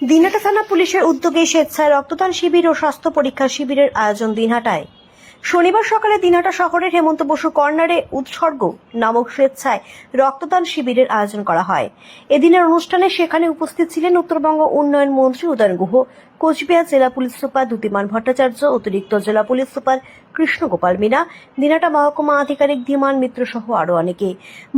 দিনহাটা থানা পুলিশের উদ্যোগে স্বেচ্ছায় রক্তদান শিবির ও স্বাস্থ্য পরীক্ষা শিবিরের আয়োজন দিনহাটায়। শনিবার সকালে দিনহাটা শহরের হেমন্ত বসু কর্নারে উৎসর্গ নামক স্বেচ্ছায় রক্তদান শিবিরের আয়োজন করা হয়। এদিনের অনুষ্ঠানে সেখানে উপস্থিত ছিলেন উত্তরবঙ্গ উন্নয়ন মন্ত্রী উদয়ন গুহ, কোচবিহার জেলা পুলিশ সুপার দ্যুতিমান ভট্টাচার্য, অতিরিক্ত জেলা পুলিশ সুপার কৃষ্ণগোপাল মিনা, দিনাটা মহকুমা আধিকারিক ধীমান মিত্র সহ আরও অনেকে।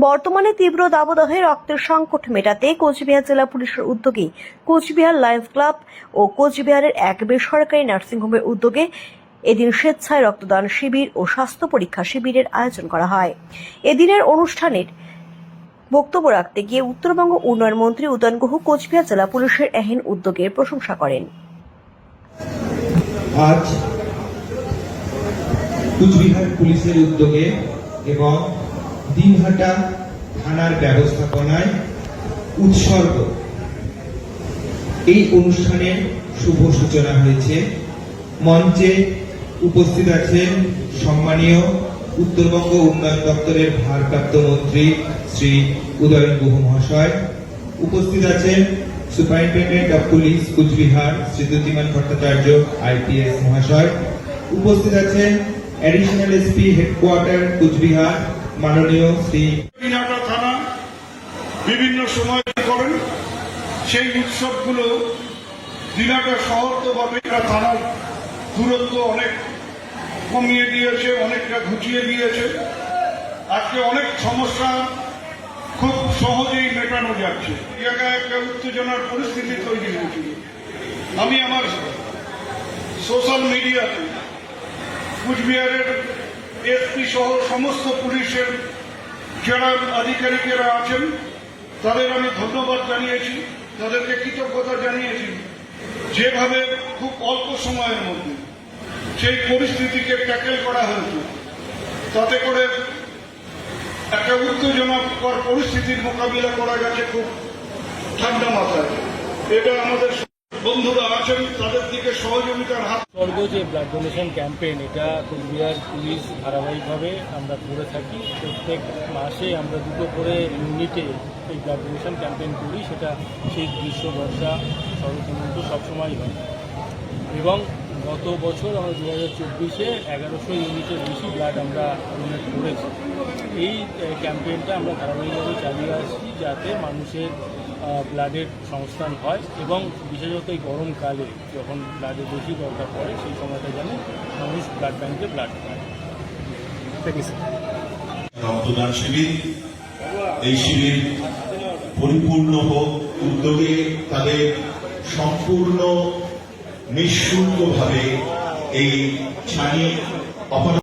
বর্তমানে তীব্র দাবদাহে রক্তের সংকট মেটাতে কোচবিহার জেলা পুলিশের উদ্যোগে কোচবিহার লায়ন্স ক্লাব ও কোচবিহারের এক বেসরকারি নার্সিংহোমের উদ্যোগে এদিন স্বেচ্ছায় রক্তদান শিবির ও স্বাস্থ্য পরীক্ষা শিবিরের আয়োজন করা হয়। এদিনের অনুষ্ঠানের বক্তব্য রাখতে গিয়ে উত্তরবঙ্গ উন্নয়ন মন্ত্রী উদয়ন গুহ কোচবিহার জেলা পুলিশের এহেন উদ্যোগের প্রশংসা করেন। আজ কুচবিহার পুলিশের উদ্যোগে এবং দিনহাটা থানার ব্যবস্থাপনায় উৎসর্গ। এই অনুষ্ঠানের শুভ সূচনা হয়েছে মঞ্চে উপস্থিত আছেন সম্মানীয় উত্তরবঙ্গ উন্নয়ন দপ্তরের ভারপ্রাপ্ত মন্ত্রী শ্রী উদয়ন গুহ মহাশয়, উপস্থিত আছেন superintendent of police Coochbehar Shri Dyutiman Bhattacharya IPS মহাশয়, উপস্থিত আছেন অ্যাডিশনাল এসপি হেডকোয়ার্টার কুচবিহার মাননীয় শ্রী থানা বিভিন্ন সময় করেন। সেই উৎসবগুলো দিনহাটা শহর তো বা থানার দূরত্ব অনেক কমিয়ে দিয়েছে, অনেকটা ঘুচিয়ে দিয়েছে। আজকে অনেক সমস্যা খুব সহজেই মেটানো যাচ্ছে। জায়গায় একটা উত্তেজনার পরিস্থিতি তৈরি হয়েছিল আমি আমার সোশ্যাল মিডিয়াতে কুচবিহারের এসপি সহ সমস্ত পুলিশের যারা আধিকারিকেরা আছেন, তাদের আমি ধন্যবাদ জানিয়েছি, তাদেরকে কৃতজ্ঞতা জানিয়েছি। যেভাবে খুব অল্প সময়ের মধ্যে সেই পরিস্থিতিকে ট্যাকেল করা হয়েছে। তাতে করে একটা উত্তেজনাকর পরিস্থিতির মোকাবিলা করা গেছে খুব ঠান্ডা মাথায়। এটা আমাদের বন্ধুরা আছেন, তাদের দিকে সহযোগিতার হাত। স্বর্গ যে ব্লাড ডোনেশন ক্যাম্পেইন এটা কুচবিহার পুলিশ ধারাবাহিকভাবে আমরা করে থাকি। প্রত্যেক মাসে আমরা দুটো করে ইউনিটে এই ব্লাড ডোনেশন ক্যাম্পেইন করি, সেটা শীত গ্রীষ্ম বর্ষা শরৎ হেমন্ত সবসময়ই হয়। এবং গত বছর আমরা দু হাজার চব্বিশে এগারোশো ইউনিটের বেশি ব্লাড আমরা ডোনেট করেছি। এই ক্যাম্পেইনটা আমরা ধারাবাহিকভাবে চালিয়ে আসছি যাতে মানুষের ব্লাডের সংস্থান হয় এবং বিশেষত এই গরমকালে যখন ব্লাডের বেশি দরকার পড়ে সেই সময়টা যেন মানুষ ব্লাড ব্যাংকে ব্লাড পায়। রক্তদান শিবির এই শিবির পরিপূর্ণ হোক উদ্যোগে তাদের সম্পূর্ণ নিঃশুল্কভাবে এই ছানি অপরাধ